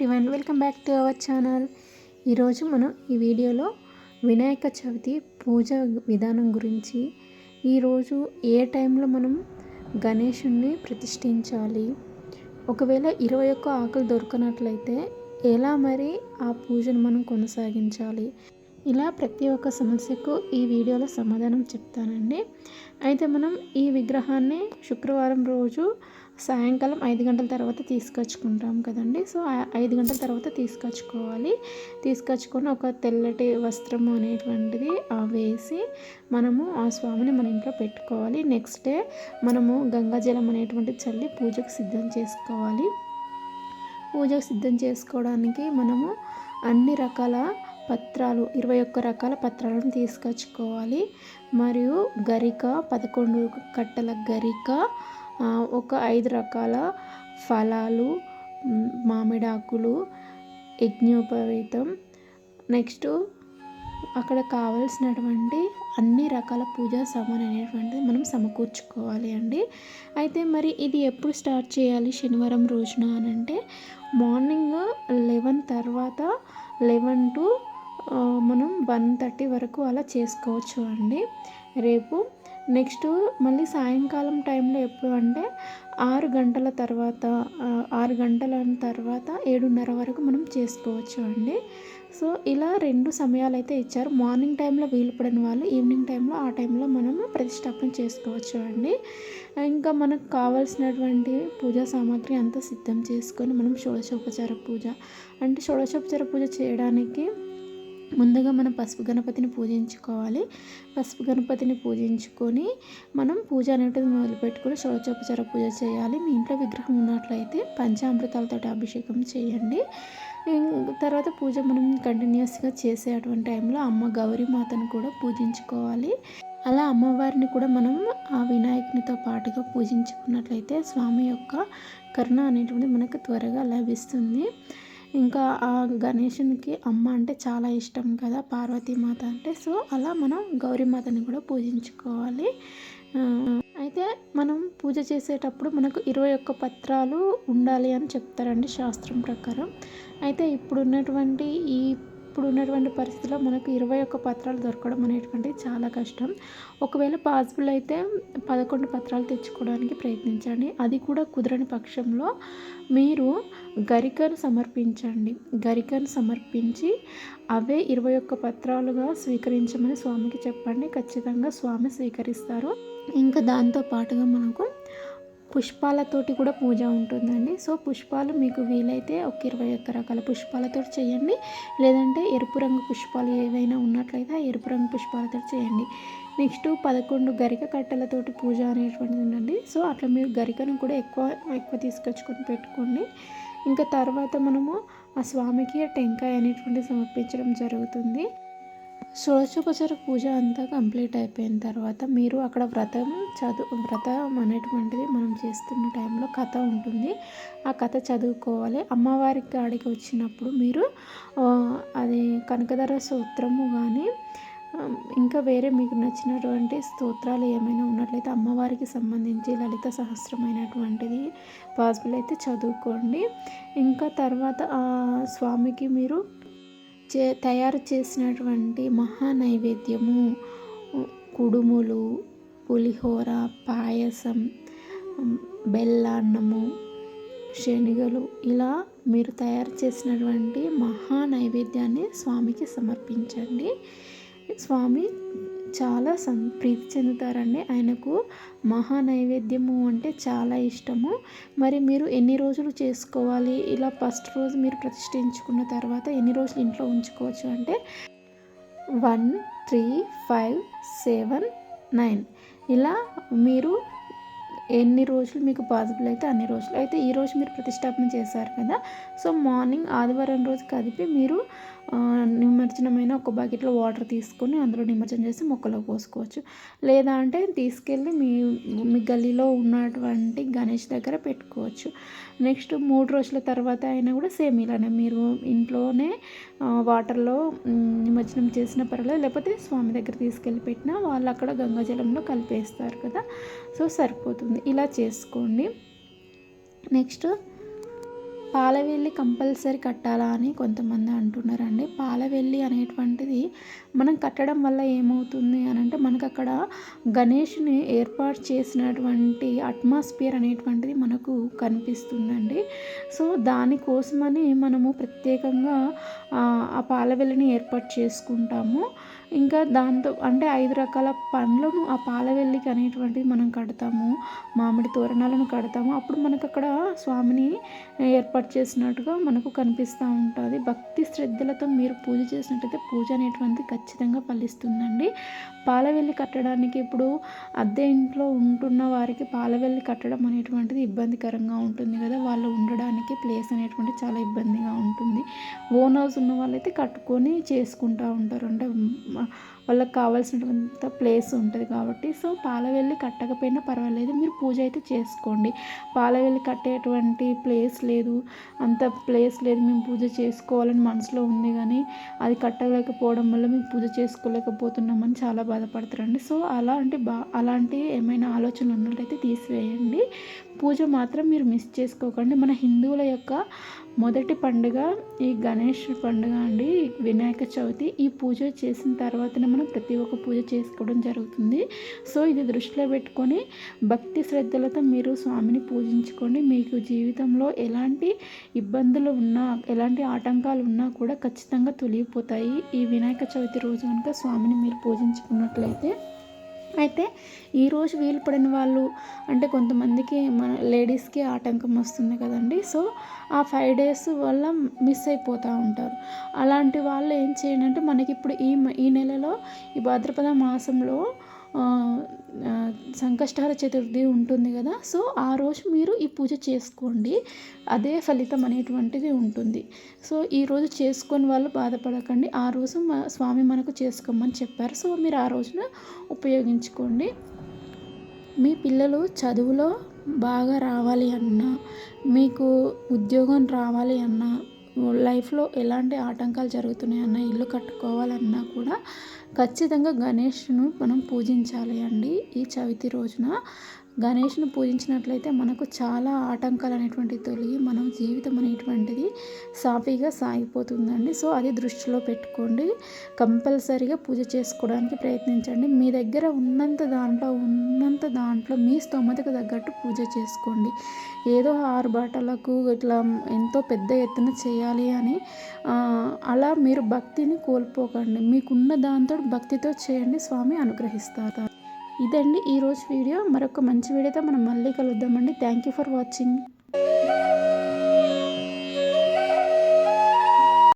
Everyone welcome back to our channel ఈరోజు మనం ఈ వీడియోలో వినాయక చవితి పూజ విధానం గురించి ఈరోజు ఏ టైంలో మనం గణేషుణ్ణి ప్రతిష్ఠించాలి ఒకవేళ ఇరవై ఒక్క ఆకులు దొరకనట్లయితే ఎలా మరి ఆ పూజను మనం కొనసాగించాలి ఇలా ప్రతి ఒక్క సమస్యకు ఈ వీడియోలో సమాధానం చెప్తానండి. అయితే మనం ఈ విగ్రహాన్ని శుక్రవారం రోజు సాయంకాలం ఐదు గంటల తర్వాత తీసుకొచ్చుకుంటాం కదండి. సో ఐదు గంటల తర్వాత తీసుకొచ్చుకోవాలి. తీసుకొచ్చుకొని ఒక తెల్లటి వస్త్రం అనేటువంటిది వేసి మనము ఆ స్వామిని మన ఇంట్లో పెట్టుకోవాలి. నెక్స్ట్ డే మనము గంగాజలం అనేటువంటిది చల్లి పూజకు సిద్ధం చేసుకోవాలి. పూజకు సిద్ధం చేసుకోవడానికి మనము అన్ని రకాల పత్రాలు ఇరవై ఒక్క రకాల పత్రాలను తీసుకొచ్చుకోవాలి. మరియు గరిక పదకొండు కట్టల గరిక ఒక ఐదు రకాల ఫలాలు మామిడాకులు యజ్ఞోపవీతం. నెక్స్ట్ అక్కడ కావలసినటువంటి అన్ని రకాల పూజా సామాన్ అనేటువంటిది మనం సమకూర్చుకోవాలి అండి. అయితే మరి ఇది ఎప్పుడు స్టార్ట్ చేయాలి శనివారం రోజున అని అంటే మార్నింగ్ లెవెన్ తర్వాత లెవెన్ టు మనం వన్ థర్టీ వరకు అలా చేసుకోవచ్చు అండి. రేపు నెక్స్ట్ మళ్ళీ సాయంకాలం టైంలో ఎప్పుడు అంటే ఆరు గంటల తర్వాత ఆరు గంటల తర్వాత ఏడున్నర వరకు మనం చేసుకోవచ్చు అండి. సో ఇలా రెండు సమయాలు అయితే ఇచ్చారు. మార్నింగ్ టైంలో వీలు పడిన వాళ్ళు ఈవినింగ్ టైంలో ఆ టైంలో మనము ప్రతిష్టాపన చేసుకోవచ్చు అండి. ఇంకా మనకు కావాల్సినటువంటి పూజా సామాగ్రి అంతా సిద్ధం చేసుకొని మనం షోడశోపచార పూజ అంటే షోడశోపచార పూజ చేయడానికి ముందుగా మనం పసుపు గణపతిని పూజించుకోవాలి. పసుపు గణపతిని పూజించుకొని మనం పూజ అనేటిది మొదలుపెట్టుకుని షోడచోపచార పూజ చేయాలి. మీ ఇంట్లో విగ్రహం ఉన్నట్లయితే పంచామృతాలతో అభిషేకం చేయండి. తర్వాత పూజ మనం కంటిన్యూస్గా చేసే అటువంటి టైంలో అమ్మ గౌరీ మాతను కూడా పూజించుకోవాలి. అలా అమ్మవారిని కూడా మనం ఆ వినాయకునితో పాటుగా పూజించుకున్నట్లయితే స్వామి యొక్క కరుణ అనేటువంటిది మనకు త్వరగా లభిస్తుంది. ఇంకా ఆ గణేషునికి అమ్మ అంటే చాలా ఇష్టం కదా పార్వతీమాత అంటే. సో అలా మనం గౌరీమాతని కూడా పూజించుకోవాలి. అయితే మనం పూజ చేసేటప్పుడు మనకు ఇరవై ఒక్క పత్రాలు ఉండాలి అని చెప్తారండి శాస్త్రం ప్రకారం. అయితే ఇప్పుడు ఉన్నటువంటి ఈ ఇప్పుడు ఉన్నటువంటి పరిస్థితిలో మనకు ఇరవై ఒక్క పత్రాలు దొరకడం అనేటువంటిది చాలా కష్టం. ఒకవేళ పాసిబుల్ అయితే పదకొండు పత్రాలు తెచ్చుకోవడానికి ప్రయత్నించండి. అది కూడా కుదరని పక్షంలో మీరు గరికను సమర్పించండి. గరికను సమర్పించి అవే ఇరవై ఒక్క పత్రాలుగా స్వీకరించమని స్వామికి చెప్పండి. ఖచ్చితంగా స్వామి స్వీకరిస్తారు. ఇంకా దాంతో పాటుగా మనకు పుష్పాలతోటి కూడా పూజ ఉంటుందండి. సో పుష్పాలు మీకు వీలైతే ఒక ఇరవై ఒక్క రకాల పుష్పాలతో చేయండి. లేదంటే ఎరుపు రంగు పుష్పాలు ఏవైనా ఉన్నట్లయితే ఆ ఎరుపు రంగు పుష్పాలతో చేయండి. నెక్స్ట్ పదకొండు గరిక కట్టెలతోటి పూజ అనేటువంటిది ఉండండి సో అట్లా మీరు గరికను కూడా ఎక్కువ ఎక్కువ తీసుకొచ్చుకొని పెట్టుకోండి. ఇంకా తర్వాత మనము ఆ స్వామికి టెంకాయ అనేటువంటి సమర్పించడం జరుగుతుంది. షోడశోపచార పూజ అంతా కంప్లీట్ అయిపోయిన తర్వాత మీరు అక్కడ వ్రతం చదువు వ్రతం అనేటువంటిది మనం చేస్తున్న టైంలో కథ ఉంటుంది. ఆ కథ చదువుకోవాలి. అమ్మవారి కాడికి వచ్చినప్పుడు మీరు అది కనకధర సూత్రము కానీ ఇంకా వేరే మీకు నచ్చినటువంటి స్తోత్రాలు ఏమైనా ఉన్నట్లయితే అమ్మవారికి సంబంధించి లలిత సహస్రమైనటువంటిది పాసిబుల్ అయితే చదువుకోండి. ఇంకా తర్వాత స్వామికి మీరు చే తయారు చేసినటువంటి మహా నైవేద్యము. కుడుములు పులిహోర పాయసం బెల్లాన్నము శనగలు ఇలా మీరు తయారు చేసినటువంటి మహా నైవేద్యాన్ని స్వామికి సమర్పించండి. స్వామి చాలా సం ప్రీతి చెందుతారండి. ఆయనకు మహా నైవేద్యము అంటే చాలా ఇష్టము. మరి మీరు ఎన్ని రోజులు చేసుకోవాలి? ఇలా ఫస్ట్ రోజు మీరు ప్రతిష్ఠించుకున్న తర్వాత ఎన్ని రోజులు ఇంట్లో ఉంచుకోవచ్చు అంటే one three five seven nine. ఇలా మీరు ఎన్ని రోజులు మీకు పాజిబుల్ అయితే అన్ని రోజులు? అయితే ఈ రోజు మీరు ప్రతిష్టాపన చేశారు కదా సో మార్నింగ్ ఆదివారం రోజు కదిపి మీరు నిమజ్జనమైన ఒక బకెట్లో వాటర్ తీసుకొని అందులో నిమజ్జనం చేసి మొక్కలో పోసుకోవచ్చు. లేదా అంటే తీసుకెళ్ళి మీ మీ గల్లీలో ఉన్నటువంటి గణేష్ దగ్గర పెట్టుకోవచ్చు. నెక్స్ట్ మూడు రోజుల తర్వాత అయినా కూడా సేమ్ ఇలానే మీరు ఇంట్లోనే వాటర్లో నిమజ్జనం చేసిన పర్వాలేదు. లేకపోతే స్వామి దగ్గర తీసుకెళ్ళి పెట్టినా వాళ్ళు అక్కడ గంగాజలంలో కలిపేస్తారు కదా సో సరిపోతుంది. ఇలా చేసుకోండి. నెక్స్ట్ పాలవెల్లి కంపల్సరీ కట్టాలా అని కొంతమంది అంటున్నారండి. పాలవెల్లి అనేటువంటిది మనం కట్టడం వల్ల ఏమవుతుంది అని అంటే మనకు అక్కడ గణేష్ని ఏర్పాటు చేసినటువంటి అట్మాస్ఫియర్ అనేటువంటిది మనకు కనిపిస్తుందండి. సో దానికోసమని మనము ప్రత్యేకంగా ఆ పాలవెల్లిని ఏర్పాటు చేసుకుంటాము. ఇంకా దాంతో అంటే ఐదు రకాల పండ్లను ఆ పాలవెల్లికి అనేటువంటిది మనం కడతాము. మామిడి తోరణాలను కడతాము. అప్పుడు మనకు అక్కడ స్వామిని ఏర్పాటు చేసినట్టుగా మనకు కనిపిస్తూ ఉంటుంది. భక్తి శ్రద్ధలతో మీరు పూజ చేసినట్టయితే పూజ అనేటువంటిది ఖచ్చితంగా ఫలిస్తుందండి. పాలవెల్లి కట్టడానికి ఇప్పుడు అద్దె ఇంట్లో ఉంటున్న వారికి పాలవెల్లి కట్టడం అనేటువంటిది ఇబ్బందికరంగా ఉంటుంది కదా. వాళ్ళు ఉండడానికి ప్లేస్ అనేటువంటి చాలా ఇబ్బందిగా ఉంటుంది. ఓన్ హౌస్ ఉన్న వాళ్ళైతే కట్టుకొని చేసుకుంటూ ఉంటారు. అంటే mesma వాళ్ళకి కావాల్సినంత ప్లేస్ ఉంటుంది కాబట్టి సో పాలవెల్లి కట్టకపోయినా పర్వాలేదు. మీరు పూజ అయితే చేసుకోండి. పాలవెల్లి కట్టేటువంటి ప్లేస్ లేదు. అంత ప్లేస్ లేదు. మేము పూజ చేసుకోవాలని మనసులో ఉంది కానీ అది కట్టలేకపోవడం వల్ల మేము పూజ చేసుకోలేకపోతున్నామని చాలా బాధపడతారండి సో అలాంటి బా అలాంటి ఏమైనా ఆలోచనలు ఉన్నట్లయితే తీసివేయండి. పూజ మాత్రం మీరు మిస్ చేసుకోకండి. మన హిందువుల యొక్క మొదటి పండుగ ఈ గణేష్ పండుగ అండి. వినాయక చవితి. ఈ పూజ చేసిన తర్వాతనే మనం ప్రతి ఒక్క పూజ చేసుకోవడం జరుగుతుంది. సో ఇది దృష్టిలో పెట్టుకొని భక్తి శ్రద్ధలతో మీరు స్వామిని పూజించుకోండి. మీకు జీవితంలో ఎలాంటి ఇబ్బందులు ఉన్నా ఎలాంటి ఆటంకాలు ఉన్నా కూడా ఖచ్చితంగా తొలగిపోతాయి. ఈ వినాయక చవితి రోజు కనుక స్వామిని మీరు పూజించుకున్నట్లయితే అయితే ఈరోజు వీలు పడిన వాళ్ళు అంటే కొంతమందికి మన లేడీస్కి ఆటంకం వస్తుంది కదండి. సో ఆ ఫైవ్ డేస్ వల్ల మిస్ అయిపోతూ ఉంటారు. అలాంటి వాళ్ళు ఏం చేయండి అంటే మనకి ఇప్పుడు ఈ ఈ నెలలో ఈ భాద్రపద మాసంలో సంకష్టహర చతుర్థి ఉంటుంది కదా. సో ఆ రోజు మీరు ఈ పూజ చేసుకోండి. అదే ఫలితం అనేటువంటిది ఉంటుంది. సో ఈ రోజు చేసుకొని వాళ్ళు బాధపడకండి. ఆ రోజు స్వామి మనకు చేసుకోమని చెప్పారు. సో మీరు ఆ రోజున ఉపయోగించుకోండి. మీ పిల్లలు చదువులో బాగా రావాలి అన్నా మీకు ఉద్యోగం రావాలి అన్నా లైఫ్లో ఎలాంటి ఆటంకాలు జరుగుతున్నాయన్నా ఇల్లు కట్టుకోవాలన్నా కూడా ఖచ్చితంగా గణేష్ను మనం పూజించాలి అండి ఈ చవితి రోజున. గణేష్ను పూజించినట్లయితే మనకు చాలా ఆటంకాలు అనేటువంటివి తొలగి మనం జీవితం అనేటువంటిది సాఫీగా సాగిపోతుందండి. సో అది దృష్టిలో పెట్టుకోండి. కంపల్సరీగా పూజ చేసుకోవడానికి ప్రయత్నించండి. మీ దగ్గర ఉన్నంత దాంట్లో ఉన్నంత దాంట్లో మీ స్తోమతకు తగ్గట్టు పూజ చేసుకోండి. ఏదో ఆరు బాటలకు ఇట్లా ఎంతో పెద్ద ఎత్తున చేయాలి అని అలా మీరు భక్తిని కోల్పోకండి. మీకున్న దాంతో భక్తితో చేయండి. స్వామి అనుగ్రహిస్తారు ఇదండి ఈరోజు వీడియో. మరొక మంచి వీడియోతో మనం మళ్ళీ కలుద్దామండి. Thank you for watching